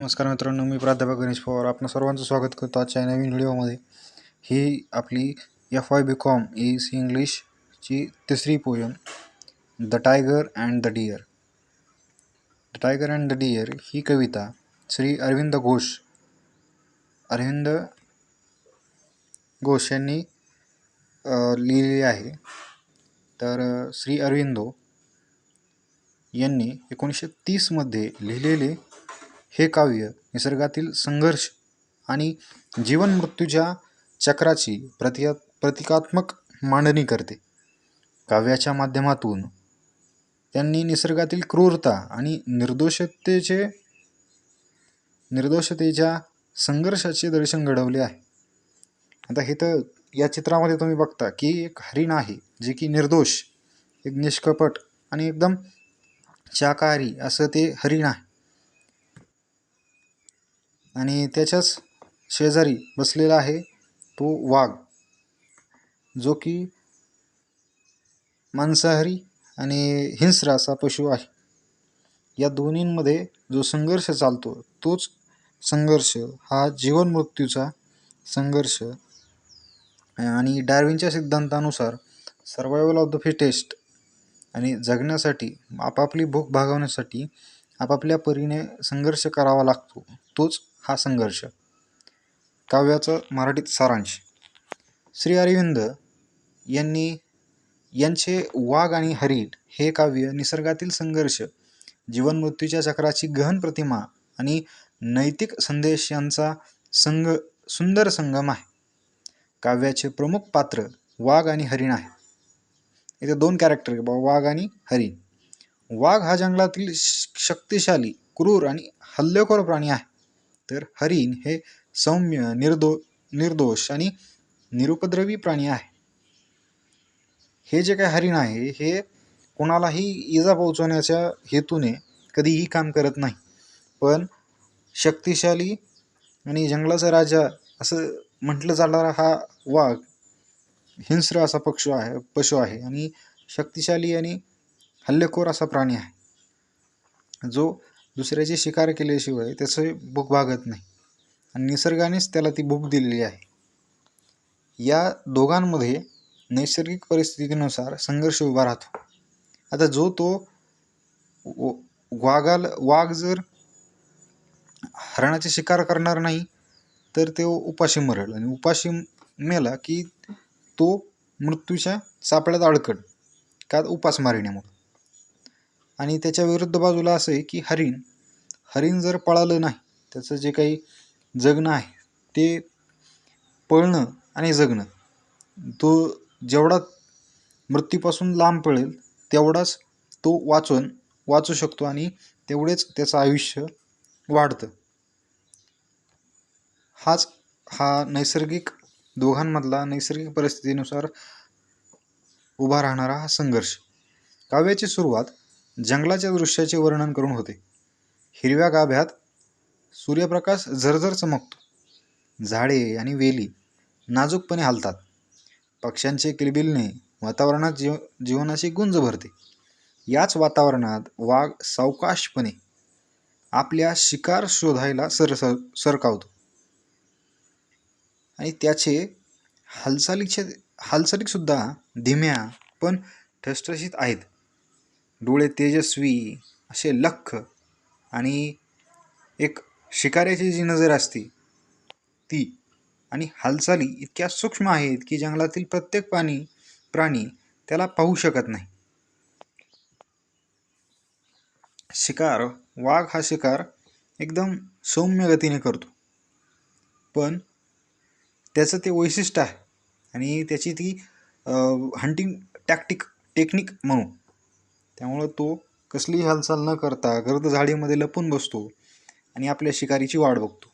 नमस्कार मित्रांनो मी प्राध्यापक गणेश पवार. आपण सर्वांचं स्वागत करतो आजच्या नवीन व्हिडिओमध्ये. ही आपली F Y B Com E C इंग्लिशची तिसरी poem the tiger and the deer the tiger and the deer ही कविता श्री अरविंद घोष अरविंद घोष यांनी लिहिलेली आहे. तर श्री अरविंदो यांनी एकोणीसशे तीसमध्ये लिहिलेले हे काव्य निसर्गातील संघर्ष आणि जीवन मृत्यूच्या चक्राची प्रतिया प्रतिकात्मक मांडणी करते. काव्याच्या माध्यमातून त्यांनी निसर्गातील क्रूरता आणि निर्दोषतेचे निर्दोषतेच्या संघर्षाचे दर्शन घडवले आहे. आता हे तर या चित्रामध्ये तुम्ही बघता की एक हरिण आहे जे की निर्दोष एक निष्कपट आणि एकदम शाकाहारी असं ते हरिण आहे. आणि त्याच्याच शेजारी बसलेला आहे तो वाघ जो की मांसाहारी आणि हिंस्र असा पशु आहे. या दोन्हींमध्ये जो संघर्ष चालतो तोच संघर्ष हा जीवन मृत्यूचा संघर्ष. आणि डार्विनच्या सिद्धांतानुसार सर्वायवल ऑफ द फिटेस्ट आणि जगण्यासाठी आपापली भूक भागवण्यासाठी आपापल्या परीने संघर्ष करावा लागतो तोच हा संघर्ष. काव्याचं मराठीत सारांश. श्री अरविंद यांनी यांचे वाघ आणि हरिण हे काव्य निसर्गातील संघर्ष जीवनमृत्यूच्या चक्राची गहन प्रतिमा आणि नैतिक संदेश यांचा संग सुंदर संगम आहे. काव्याचे प्रमुख पात्र वाघ आणि हरिण आहे इथे दोन कॅरेक्टर वाघ आणि हरिण. वाघ हा जंगलातील श- शक्तिशाली क्रूर आणि हल्लेखोर प्राणी आहे. तर हरिण हे सौम्य निर्दो निर्दोष आणि निरुपद्रवी प्राणी आहे. हे जे काही हरिण आहे हे कोणालाही इजा पोहोचवण्याच्या हेतूने कधीही काम करत नाही. पण शक्तिशाली आणि जंगलाचा राजा असं म्हटलं जाणारा हा वाघ हिंस्र असा पक्षी आहे पशु आहे आणि शक्तिशाली आणि हल्लेखोर असा प्राणी आहे. जो दुसऱ्याची शिकार केल्याशिवाय त्याचं भूक भागत नाही. आणि निसर्गानेच त्याला ती भूक दिलेली आहे. या दोघांमध्ये नैसर्गिक परिस्थितीनुसार संघर्ष उभा राहतो. आता जो तो व- वाघाला वाघ जर हरणाची शिकार करणार नाही तर तो उपाशी मरेल. आणि उपाशी मेला की तो मृत्यूच्या सापळ्यात अडकड का उपासमारीण्यामुळे आणि त्याच्या विरुद्ध बाजूला असं आहे की हरिण हरिण जर पळालं नाही त्याचं जे काही जगणं आहे ते पळणं आणि जगणं तो जेवढा मृत्यूपासून लांब पळेल तेवढाच तो वाचून वाचू शकतो आणि तेवढेच त्याचं आयुष्य वाढतं. हाच हा नैसर्गिक दोघांमधला नैसर्गिक परिस्थितीनुसार उभा राहणारा हा संघर्ष. काव्याची सुरुवात जंगलाच्या दृश्याचे वर्णन करून होते. हिरव्या गाभ्यात सूर्यप्रकाश झरझर चमकतो. झाडे आणि वेली नाजूकपणे हालतात. पक्ष्यांचे किलबिलणे वातावरणात जीव जीवनाची गुंज भरते. याच वातावरणात वाघ सावकाशपणे आपल्या शिकार शोधायला सर सर सरकावतो. आणि त्याचे हालचालीचे हालचालीसुद्धा धीम्या पण ठसठशीत आहेत. डोळे तेजस्वी असे लख आणि एक शिकाऱ्याची जी नजर असते ती आणि हालचाली इतक्या सूक्ष्म आहेत की जंगलातील प्रत्येक प्राणी प्राणी त्याला पाहू शकत नाही. शिकार वाघ हा शिकार एकदम सौम्य गतीने करतो. पण त्याचं ते वैशिष्ट्य आहे आणि त्याची ती हंटिंग टॅक्टिक टेक्निक म्हणू त्यामुळं तो कसलीही हालचाल न करता गर्द झाडीमध्ये लपून बसतो आणि आपल्या शिकारीची वाट बघतो.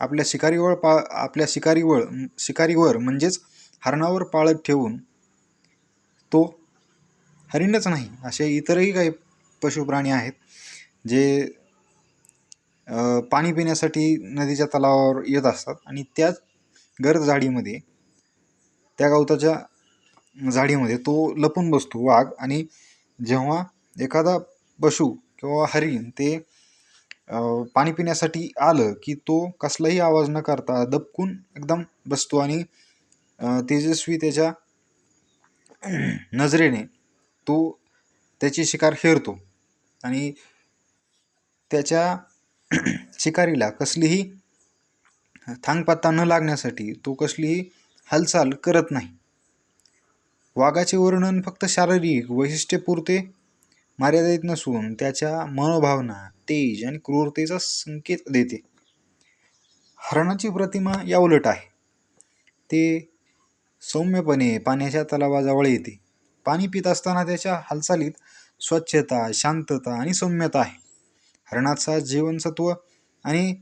आपल्या शिकारीवर पा आपल्या शिकारीवर शिकारीवर म्हणजेच हरणावर पाळत ठेवून तो हरिणच नाही असे इतरही काही पशुप्राणी आहेत जे पाणी पिण्यासाठी नदीच्या तलावावर येत असतात आणि त्याच गर्द झाडीमध्ये त्या गवताच्या झाडीमध्ये तो लपून बसतो वाघ आणि जेव्हा एखादा पशु किंवा हरिण ते पाणी पिण्यासाठी आलं की तो कसलाही आवाज न करता दबकून एकदम बसतो आणि तेजस्वी त्याच्या नजरेने तो त्याची शिकार हेरतो. आणि त्याच्या शिकारीला कसलीही थांगपत्ता न लागण्यासाठी तो कसलीही हालचाल करत नाही. वाघाचे वर्णन फक्त शारीरिक वैशिष्ट्यपुरते मर्यादित नसून त्याच्या मनोभावना तेज आणि क्रूरतेचा संकेत देते. हरणाची प्रतिमा या उलट आहे. ते सौम्यपणे पाण्याच्या तलावाजवळ येते. पाणी पित असताना त्याच्या हालचालीत स्वच्छता शांतता आणि सौम्यता आहे. हरणाचा जीवनसत्व आणि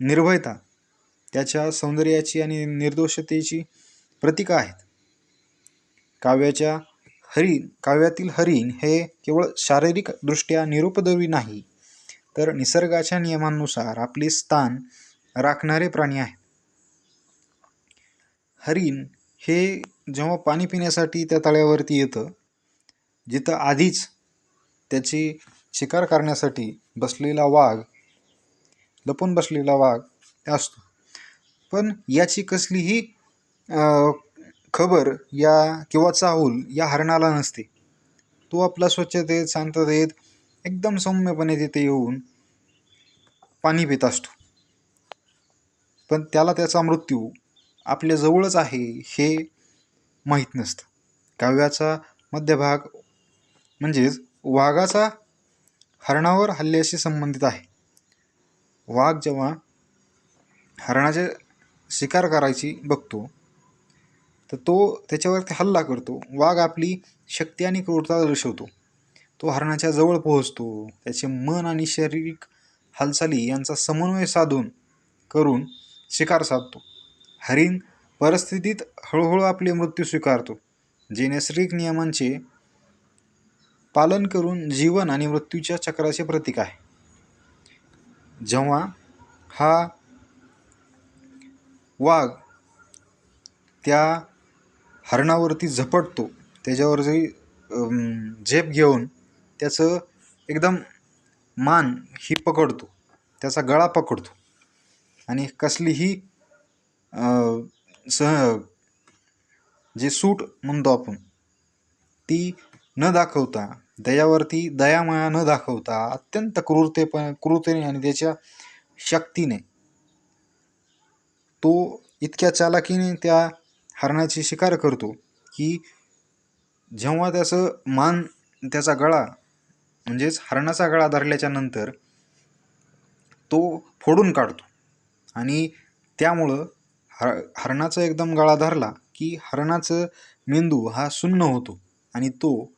निर्भयता त्याच्या सौंदर्याची आणि निर्दोषतेची प्रतीक आहेत. काव्याच्या हरिण काव्यातील हरिण हे केवळ शारीरिकदृष्ट्या निरुपद्रवी नाही तर निसर्गाच्या नियमांनुसार आपले स्थान राखणारे प्राणी आहेत. हरिण हे जेव्हा पाणी पिण्यासाठी त्या तळ्यावरती येतं जिथं आधीच त्याची शिकार करण्यासाठी बसलेला वाघ लपून बसलेला वाघ असतो. पण याची कसलीही खबर या किंवा चाहूल या हरणाला नसते. तो आपला स्वच्छतेत शांततेत एकदम सौम्यपणे तिथे येऊन पाणी पित असतो. पण त्याला त्याचा मृत्यू आपल्या जवळच आहे हे माहीत नसतं. काव्याचा मध्यभाग म्हणजेच वाघाचा हरणावर हल्ल्याशी संबंधित आहे. वाघ जेव्हा हरणाचे शिकार करायची बघतो तर तो त्याच्यावरती हल्ला करतो. वाघ आपली शक्ती आणि क्रूरता दर्शवतो. तो हरणाच्या जवळ पोहोचतो. त्याचे मन आणि शारीरिक हालचाली यांचा समन्वय साधून करून शिकार साधतो. हरिण परिस्थितीत हळूहळू आपले मृत्यू स्वीकारतो जे नैसर्गिक नियमांचे पालन करून जीवन आणि मृत्यूच्या चक्राचे प्रतीक आहे. जेव्हा हा वाघ त्या हरणावरती झपटतो त्याच्यावर झेप घेऊन त्याचं एकदम मान ही पकडतो त्याचा गळा पकडतो. आणि कसलीही सह जे सूट म्हणतो आपण ती न दाखवता दयावरती दयामाया न दाखवता अत्यंत क्रूरतेप क्रूरतेने आणि त्याच्या शक्तीने तो इतक्या चालाकीने त्या हरणाची शिकार करतो की जेव्हा त्याचं मान त्याचा गळा म्हणजेच हरणाचा गळा धरल्याच्या नंतर तो फोडून काढतो. आणि त्यामुळं हर हरणाचा एकदम गळा धरला की हरणाचं मेंदू हा सुन्न होतो. आणि तो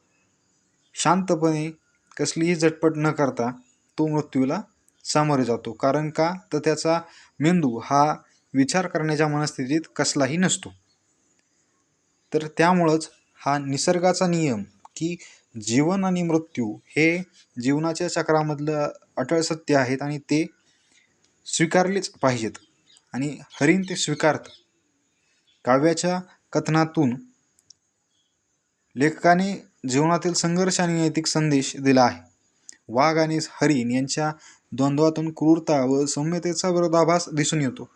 शांतपणे कसलीही झटपट न करता तो मृत्यूला सामोरे जातो. कारण का? तर त्याचा मेंदू हा विचार करण्याच्या मनस्थितीत कसलाही नसतो. तर त्यामुळंच हा निसर्गाचा नियम की जीवन आणि मृत्यू हे जीवनाच्या चक्रामधलं अटळ सत्य आहेत आणि ते स्वीकारलेच पाहिजेत. आणि हरिण ते स्वीकारतं. काव्याच्या कथनातून लेखकाने जीवनातील संघर्ष आणि नैतिक संदेश दिला आहे. वाघ आणि हरिण यांच्या द्वंद्वातून क्रूरता व सौम्यतेचा विरोधाभास दिसून येतो.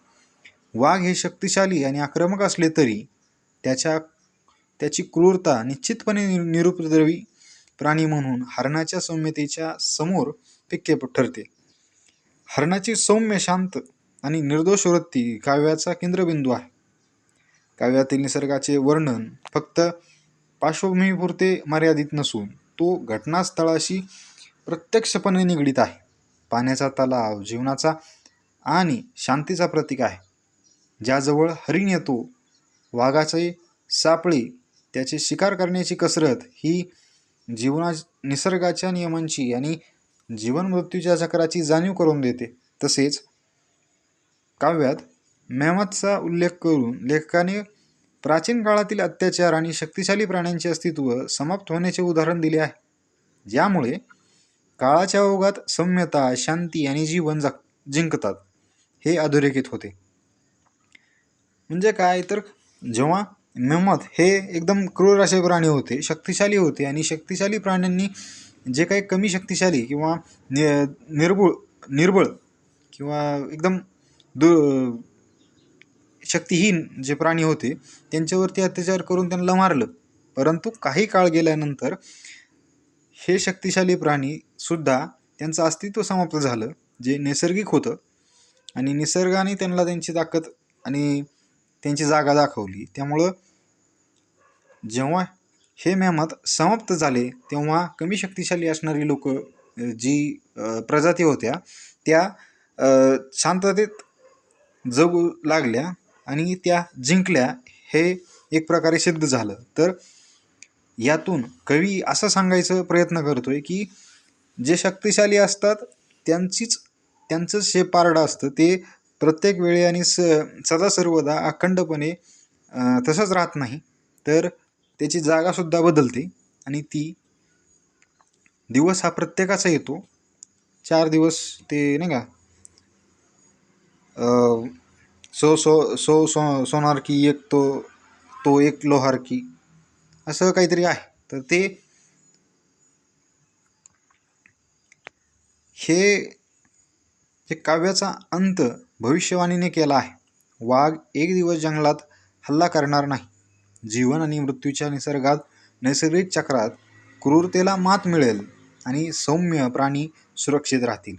वाघ हे शक्तिशाली आणि आक्रमक असले तरी त्याच्या त्याची क्रूरता निश्चितपणे नि निरुपद्रवी प्राणी म्हणून हरणाच्या सौम्यतेच्या समोर पिक्के ठरते. हरणाची सौम्य शांत आणि निर्दोष वृत्ती काव्याचा केंद्रबिंदू आहे. काव्यातील निसर्गाचे वर्णन फक्त पार्श्वभूमीपुरते मर्यादित नसून तो घटनास्थळाशी प्रत्यक्षपणे निगडीत आहे. पाण्याचा तलाव जीवनाचा आणि शांतीचा प्रतीक आहे. ज्याजवळ हरिण येतो वाघाचे सापळे त्याचे शिकार करण्याची कसरत ही जीवना निसर्गाच्या नियमांची आणि जीवन मृत्यूच्या चक्राची जाणीव करून देते. तसेच काव्यात मेमतचा उल्लेख करून लेखकाने प्राचीन काळातील अत्याचार आणि शक्तिशाली प्राण्यांचे अस्तित्व समाप्त होण्याचे उदाहरण दिले आहे. ज्यामुळे काळाच्या ओघात सौम्यता शांती आणि जीवन जग जिंकतात हे अधोरेखित होते. म्हणजे काय? तर जेव्हा मेमत हे एकदम क्रूर असे प्राणी होते शक्तिशाली होते आणि शक्तिशाली प्राण्यांनी जे काही कमी शक्तिशाली किंवा नि निर्बुळ निर्बळ किंवा एकदम दु शक्तिहीन जे प्राणी होते त्यांच्यावरती अत्याचार करून त्यांना मारलं. परंतु काही काळ गेल्यानंतर हे शक्तिशाली प्राणीसुद्धा त्यांचं अस्तित्व समाप्त झालं जे नैसर्गिक होतं. आणि निसर्गाने त्यांना त्यांची ताकद आणि त्यांची जागा दाखवली. त्यामुळं जेव्हा हे मेहमत समाप्त झाले तेव्हा कमी शक्तिशाली असणारी लोक जी प्रजाती होत्या त्या शांततेत जगू लागल्या आणि त्या जिंकल्या हे एक प्रकारे सिद्ध झालं. तर यातून कवी असं सांगायचं प्रयत्न करतोय की जे शक्तिशाली असतात त्यांचीच त्यांचं जे पारडं असतं ते प्रत्येक वेळी आणि स सदा सर्वदा अखंडपणे तसंच राहत नाही. तर त्याची जागासुद्धा बदलते आणि ती दिवस हा प्रत्येकाचा येतो. चार दिवस ते नाही का सो सो सो सो सोनार की एक तो तो एक लोहार की असं काहीतरी आहे. तर ते हे जे काव्याचा अंत भविष्यवाणीने केला आहे. वाघ एक दिवस जंगलात हल्ला करणार नाही. जीवन आणि मृत्यूच्या निसर्गात नैसर्गिक चक्रात क्रूरतेला मात मिळेल आणि सौम्य प्राणी सुरक्षित राहतील.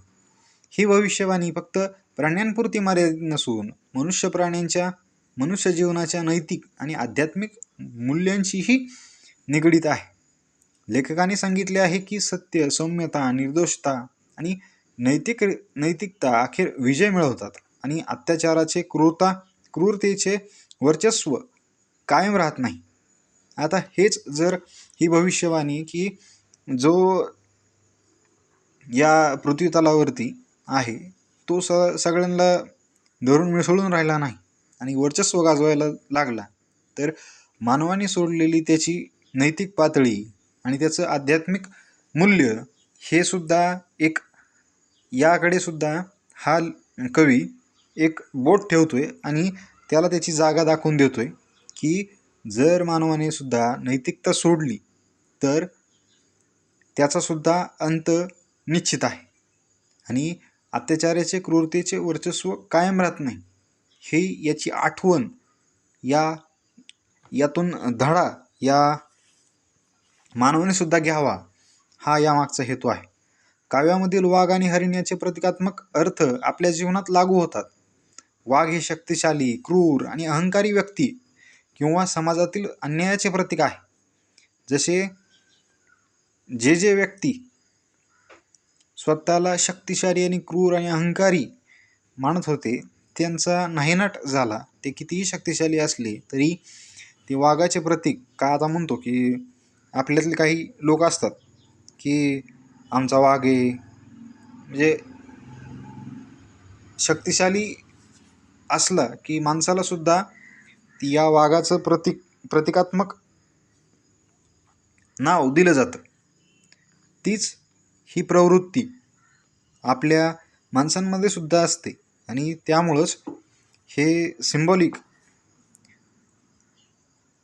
ही भविष्यवाणी फक्त प्राण्यांपुरती मर्यादित नसून मनुष्य प्राण्यांच्या मनुष्य जीवनाच्या नैतिक आणि आध्यात्मिक मूल्यांशीही निगडीत आहे. लेखकाने सांगितले आहे की सत्य सौम्यता निर्दोषता आणि नैतिक नैतिकता अखेर विजय मिळवतात. आणि अत्याचाराचे क्रूरता क्रूरतेचे वर्चस्व कायम राहत नाही. आता हेच जर ही भविष्यवाणी की जो या पृथ्वीतलावरती आहे तो स सगळ्यांना धरून मिसळून राहिला नाही आणि वर्चस्व गाजवायला लागला तर मानवाने सोडलेली त्याची नैतिक पातळी आणि त्याचं आध्यात्मिक मूल्य हे सुद्धा एक याकडे सुद्धा हा कवी एक बोट ठेवतो आहे आणि त्याला त्याची जागा दाखवून देतो आहे की जर मानवाने सुद्धा नैतिकता सोडली तर त्याचासुद्धा अंत निश्चित आहे. आणि अत्याचाराचे क्रूरतेचे वर्चस्व कायम राहत नाही. ही याची आठवण या यातून धडा या मानवाने सुद्धा घ्यावा हा यामागचा हेतू आहे. काव्यामधील वाघ आणि हरिण याचे प्रतिकात्मक अर्थ आपल्या जीवनात लागू होतात. वाघ हे शक्तिशाली क्रूर आणि अहंकारी व्यक्ती किंवा समाजातील अन्यायाचे प्रतीक आहे. जसे जे जे व्यक्ती स्वतःला शक्तिशाली आणि क्रूर आणि अहंकारी मानत होते त्यांचा नाहीनाट झाला. ते कितीही शक्तिशाली असले तरी ते वाघाचे प्रतीक का आता म्हणतो की आपल्यातले काही लोक असतात की आमचा वाघ आहे म्हणजे शक्तिशाली असला की माणसाला सुद्धा या वाघाचं प्रतीक प्रतिकात्मक नाव दिलं जातं. तीच ही प्रवृत्ती आपल्या माणसांमध्ये सुद्धा असते. आणि त्यामुळंच हे सिम्बॉलिक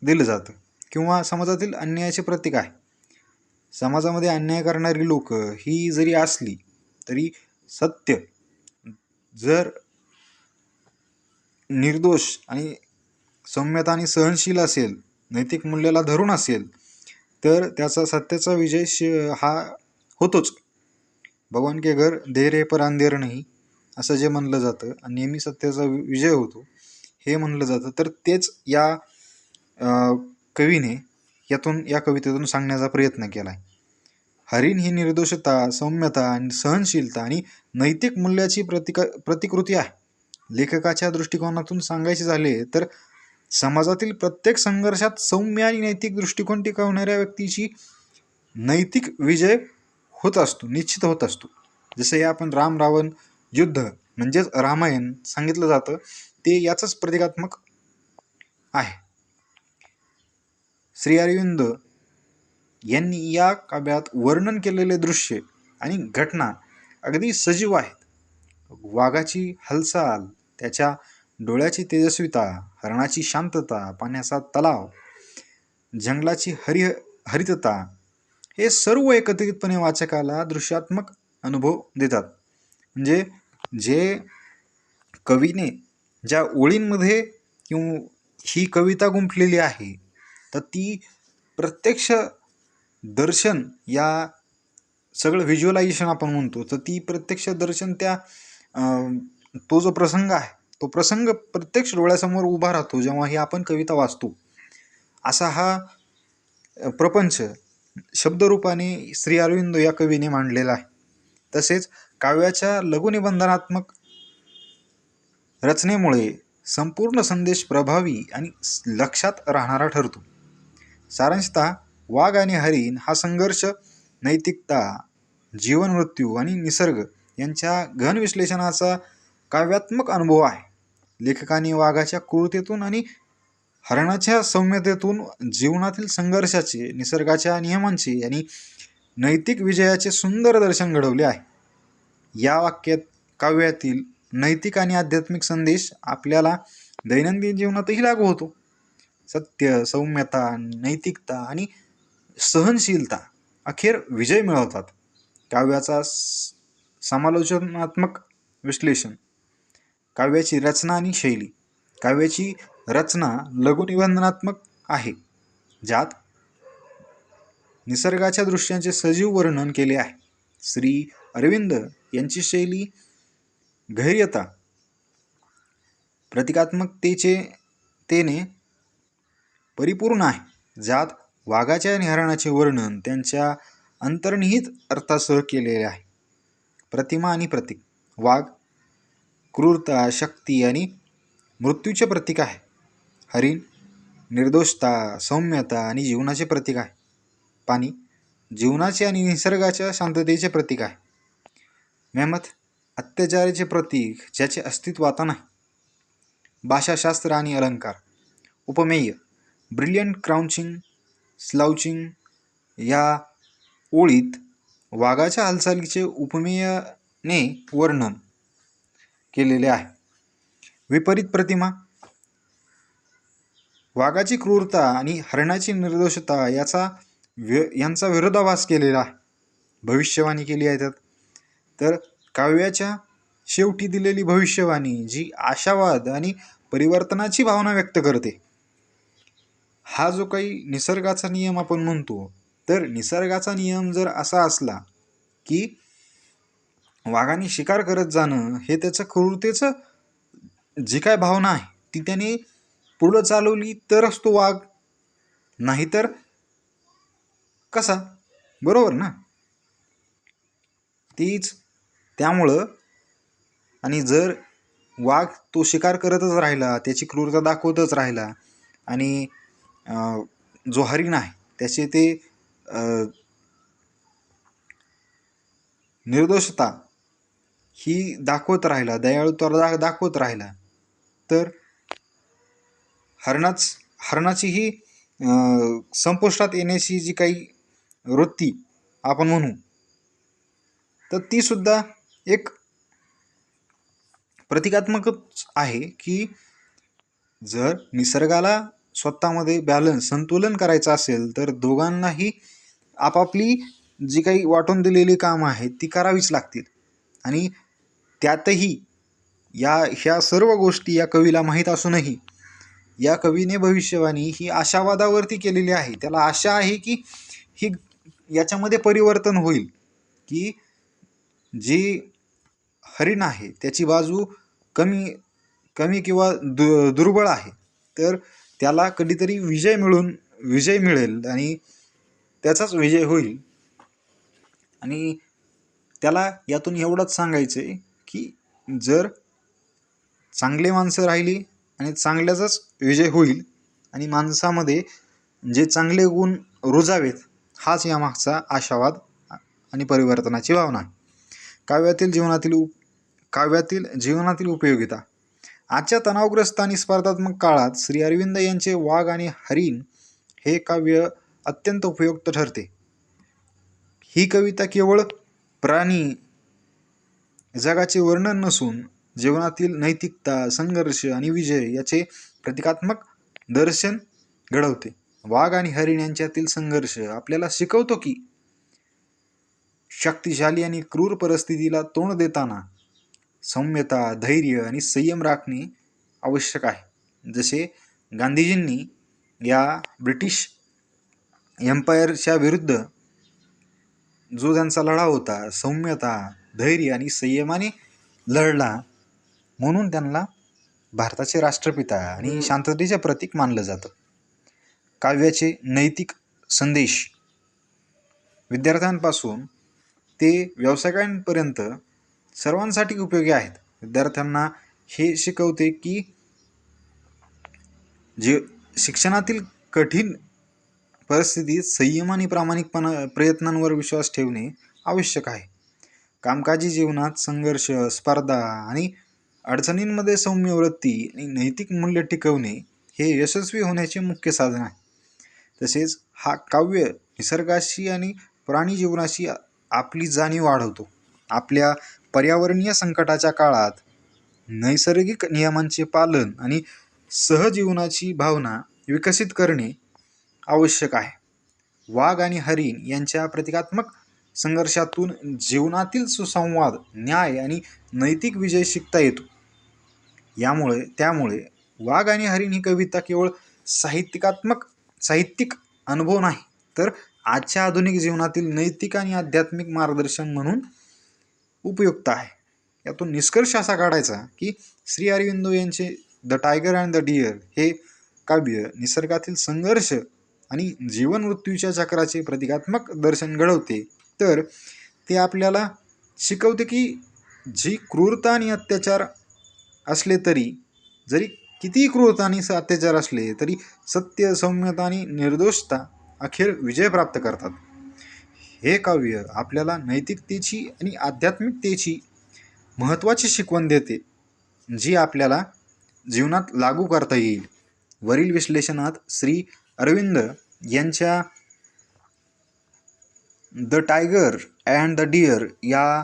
दिलं जातं. किंवा समाजातील अन्यायाचे प्रतीक आहे. समाजामध्ये अन्याय करणारी लोक ही जरी असली तरी सत्य जर निर्दोष आणि सौम्यता आणि सहनशील असेल नैतिक मूल्याला धरून असेल तर त्याचा सत्याचा विजय श हा होतोच. भगवान के घर धैर्य पर अंधेर नाही असं जे म्हणलं जातं आणि नेहमी सत्याचा वि- विजय होतो हे म्हणलं जातं. तर तेच या कवीने यातून या कवितेतून सांगण्याचा प्रयत्न केला आहे हरिण ही निर्दोषता सौम्यता आणि सहनशीलता आणि नैतिक मूल्याची प्रतिक प्रतिकृती आहे. लेखकाच्या दृष्टिकोनातून सांगायचे झाले तर समाजातील प्रत्येक संघर्षात सौम्य आणि नैतिक दृष्टिकोन टिकवणाऱ्या व्यक्तीची नैतिक विजय होत असतो निश्चित होत असतो. जसं हे आपण राम रावण युद्ध म्हणजेच रामायण सांगितलं जातं ते याचंच प्रतिकात्मक आहे. श्री अरविंद यांनी या काव्यात वर्णन केलेले दृश्य आणि घटना अगदी सजीव आहेत. वाघाची हालचाल त्याच्या डोळ्याची तेजस्विता हरणाची शांतता पाण्याचा तलाव जंगलाची हरि हरितता हे सर्व एकत्रितपणे वाचकाला दृश्यात्मक अनुभव देतात. म्हणजे जे कवीने ज्या ओळींमध्ये किंवा ही कविता गुंफलेली आहे तर ती प्रत्यक्ष दर्शन या सगळं व्हिज्युअलायझेशन आपण म्हणतो तर ती प्रत्यक्ष दर्शन त्या तो जो प्रसंग आहे तो प्रसंग प्रत्यक्ष डोळ्यासमोर उभा राहतो जेव्हा ही आपण कविता वाचतो. असा हा प्रपंच शब्दरूपाने श्री अरविंद या कवीने मांडलेला आहे. तसेच काव्याच्या लघुनिबंधनात्मक रचनेमुळे संपूर्ण संदेश प्रभावी आणि लक्षात राहणारा ठरतो. सारांशतः वाघ आणि हरिण हा संघर्ष नैतिकता जीवन मृत्यू आणि निसर्ग यांच्या घन विश्लेषणाचा काव्यात्मक अनुभव आहे. लेखकाने वाघाच्या क्रूरतेतून आणि हरणाच्या सौम्यतेतून जीवनातील संघर्षाचे निसर्गाच्या नियमांचे आणि नैतिक विजयाचे सुंदर दर्शन घडवले आहे. या वाक्यात काव्यातील नैतिक आणि आध्यात्मिक संदेश आपल्याला दैनंदिन जीवनातही लागू होतो. सत्य सौम्यता नैतिकता आणि सहनशीलता अखेर विजय मिळवतात. काव्याचा स- समालोचनात्मक विश्लेषण काव्याची रचना आणि शैली. काव्याची रचना लघुनिबंधनात्मक आहे ज्यात निसर्गाच्या दृश्यांचे सजीव वर्णन केले आहे. श्री अरविंद यांची शैली गैर्यता प्रतिकात्मकतेचे तेने परिपूर्ण आहे ज्यात वाघाच्या निहरणाचे वर्णन त्यांच्या अंतर्निहित अर्थासह केलेले आहे. प्रतिमा आणि प्रतीक. वाघ क्रूरता शक्ती आणि मृत्यूचे प्रतीक आहे. हरिण निर्दोषता सौम्यता आणि जीवनाचे प्रतीक आहे. पाणी जीवनाचे आणि निसर्गाच्या शांततेचे प्रतीक आहे. मेहमत अत्याचाराचे प्रतीक ज्याचे अस्तित्व आता नाही. भाषाशास्त्र आणि अलंकार. उपमेय ब्रिलियंट क्राउचिंग स्लाउचिंग या ओळीत वाघाच्या हालचालीचे उपमेयने वर्णन केलेले आहे. विपरीत प्रतिमा. वाघाची क्रूरता आणि हरणाची निर्दोषता याचा व्य यांचा विरोधाभास केलेला आहे. भविष्यवाणी केली आहे त्यात. तर काव्याच्या शेवटी दिलेली भविष्यवाणी जी आशावाद आणि परिवर्तनाची भावना व्यक्त करते. हा जो काही निसर्गाचा नियम आपण म्हणतो तर निसर्गाचा नियम जर असा असला की वाघाने शिकार करत जाणं हे त्याचं क्रूरतेचं जी काय भावना आहे ती त्याने पुढं चालवली तरच तो वाघ. नाहीतर कसा? बरोबर ना? तीच त्यामुळं आणि जर वाघ तो शिकार करतच राहिला त्याची क्रूरता दाखवतच राहिला आणि जो हरिण आहे त्याचे ते निर्दोषता ही दाखवत राहिला दयाळूता दा दाखवत राहिला. तर हरणाच हरणाची ही संपुष्टात येण्याची जी काही वृत्ती आपण म्हणू तर ती सुद्धा एक प्रतिकात्मकच आहे की जर निसर्गाला स्वतःमध्ये बॅलन्स संतुलन करायचं असेल तर दोघांनाही आपापली जी काही वाटून दिलेली कामं आहेत ती करावीच लागतील. आणि त्यातही या ह्या सर्व गोष्टी या कवीला माहीत असूनही या कवीने भविष्यवाणी ही आशावादावरती केलेली आहे. त्याला आशा आहे की ही याच्यामध्ये परिवर्तन होईल की जी हरिण आहे त्याची बाजू कमी कमी किंवा दु दुर्बळ आहे. तर त्याला कधीतरी विजय मिळून विजय मिळेल आणि त्याचाच विजय होईल. आणि त्याला यातून एवढंच सांगायचं आहे की जर चांगले माणसं राहिली आणि चांगल्याचाच विजय होईल आणि माणसामध्ये जे चांगले गुण रुजावेत हाच यामागचा आशावाद आणि परिवर्तनाची भावना. काव्यातील जीवनातील उप काव्यातील जीवनातील उपयोगिता. आजच्या तणावग्रस्त आणि स्पर्धात्मक काळात श्री अरविंद यांचे वाघ आणि हरिण हे काव्य अत्यंत उपयुक्त ठरते. ही कविता केवळ प्राणी जगाचे वर्णन नसून जीवनातील नैतिकता संघर्ष आणि विजय याचे प्रतिकात्मक दर्शन घडवते. वाघ आणि हरिण यांच्यातील संघर्ष आपल्याला शिकवतो की शक्तिशाली आणि क्रूर परिस्थितीला तोंड देताना सौम्यता धैर्य आणि संयम राखणे आवश्यक आहे. जसे गांधीजींनी या ब्रिटिश एम्पायरच्या विरुद्ध जो त्यांचा लढा होता सौम्यता धैर्य आणि संयमाने लढला म्हणून त्यांना भारताचे राष्ट्रपिता आणि शांततेचे प्रतीक मानलं जातं. काव्याचे नैतिक संदेश. विद्यार्थ्यांपासून ते व्यावसायिकांपर्यंत सर्वांसाठी उपयोगी आहेत. विद्यार्थ्यांना हे शिकवते की जे शिक्षणातील कठीण परिस्थितीत संयम आणि प्रामाणिकपणा प्रयत्नांवर विश्वास ठेवणे आवश्यक आहे. कामकाजी जीवनात संघर्ष स्पर्धा आणि अडचणींमध्ये सौम्य वृत्ती आणि नैतिक मूल्य टिकवणे हे यशस्वी होण्याचे मुख्य साधन आहे. तसेच हा काव्य निसर्गाशी आणि प्राणी जीवनाशी आपली जाणीव वाढवतो. आपल्या पर्यावरणीय संकटाच्या काळात नैसर्गिक नियमांचे पालन आणि सहजीवनाची भावना विकसित करणे आवश्यक आहे. वाघ आणि हरिण यांच्या प्रतिकात्मक संघर्षातून जीवनातील सुसंवाद न्याय आणि नैतिक विजय शिकता येतो. यामुळे त्यामुळे वाघ आणि हरिण ही कविता केवळ साहित्यिकात्मक साहित्यिक अनुभव नाही तर आजच्या आधुनिक जीवनातील नैतिक आणि आध्यात्मिक मार्गदर्शन म्हणून उपयुक्त आहे. यातून निष्कर्ष असा काढायचा की श्री अरविंदो यांचे the tiger and the deer हे काव्य निसर्गातील संघर्ष आणि जीवन मृत्यूच्या चक्राचे प्रतिकात्मक दर्शन घडवते. तर ते आपल्याला शिकवते की जी क्रूरता आणि अत्याचार असले तरी जरी कितीही क्रूरता आणि अत्याचार असले तरी सत्य सौम्यता आणि निर्दोषता अखेर विजय प्राप्त करतात. हे काव्य आपल्याला नैतिकतेची आणि आध्यात्मिकतेची महत्त्वाची शिकवण देते जी आपल्याला जीवनात लागू करता येईल. वरील विश्लेषणात श्री अरविंद यांच्या the tiger and the deer या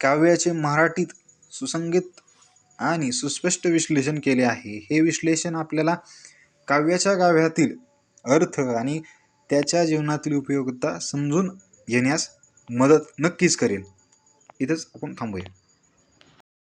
काव्याचे मराठीत सुसंगीत आणि सुस्पष्ट विश्लेषण केले आहे. हे विश्लेषण आपल्याला काव्याच्या काव्यातील अर्थ आणि त्याच्या जीवनातील उपयोगिता समजून घेण्यास मदत नक्कीच करेल. इथंच आपण थांबूया.